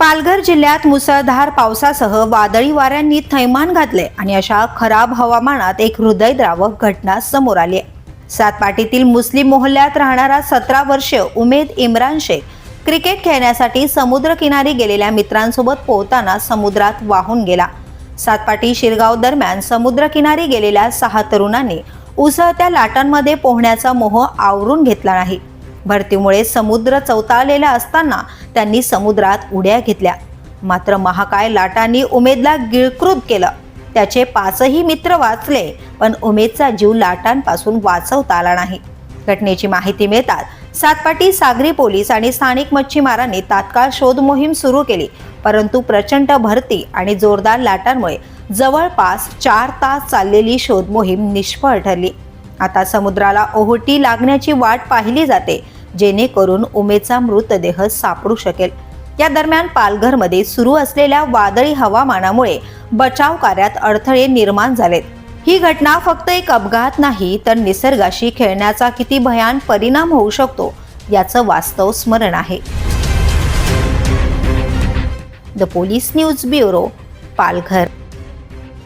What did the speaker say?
पालघर जिल्ह्यात मुसळधार पावसासह वादळी वाऱ्यांनी थैमान घातले आणि अशा खराब हवामानात एक हृदयद्रावक घटना समोर आली आहे. सातपाटीतील मुस्लिम मोहल्ल्यात राहणारा सतरा वर्षीय उमेद इम्रान शेख क्रिकेट खेळण्यासाठी समुद्रकिनारी गेलेल्या मित्रांसोबत पोहताना समुद्रात वाहून गेला. सातपाटी शिरगाव दरम्यान समुद्रकिनारी गेलेल्या सहा तरुणांनी उसळत्या लाटांमध्ये पोहण्याचा मोह आवरून घेतला नाही. भरतीमुळे समुद्र चौताळलेला असताना त्यांनी समुद्रात उड्या घेतल्या. मात्र महाकाय लाटांनी उमेदला गिळकृत केलं. त्याचे पाचही मित्र वाचले पण उमेदचा जीव लाटांपासून वाचवता आला नाही. घटनेची माहिती मिळतात सातपाटी सागरी पोलीस आणि स्थानिक मच्छीमारांनी तात्काळ शोध मोहीम सुरू केली. परंतु प्रचंड भरती आणि जोरदार लाटांमुळे जवळपास चार तास चाललेली शोध मोहीम निष्फळ ठरली. आता समुद्राला ओहोटी लागण्याची वाट पाहिली जाते जेणेकरून उमेचा मृतदेह सापडू शकेल. या दरम्यान पालघरमध्ये सुरू असलेल्या वादळी हवामानामुळे बचाव कार्यात अडथळे निर्माण झालेत. ही घटना फक्त एक अपघात नाही तर निसर्गाशी खेळण्याचा किती भयान परिणाम होऊ शकतो याचं वास्तव स्मरण आहे. The police news bureau Palghar.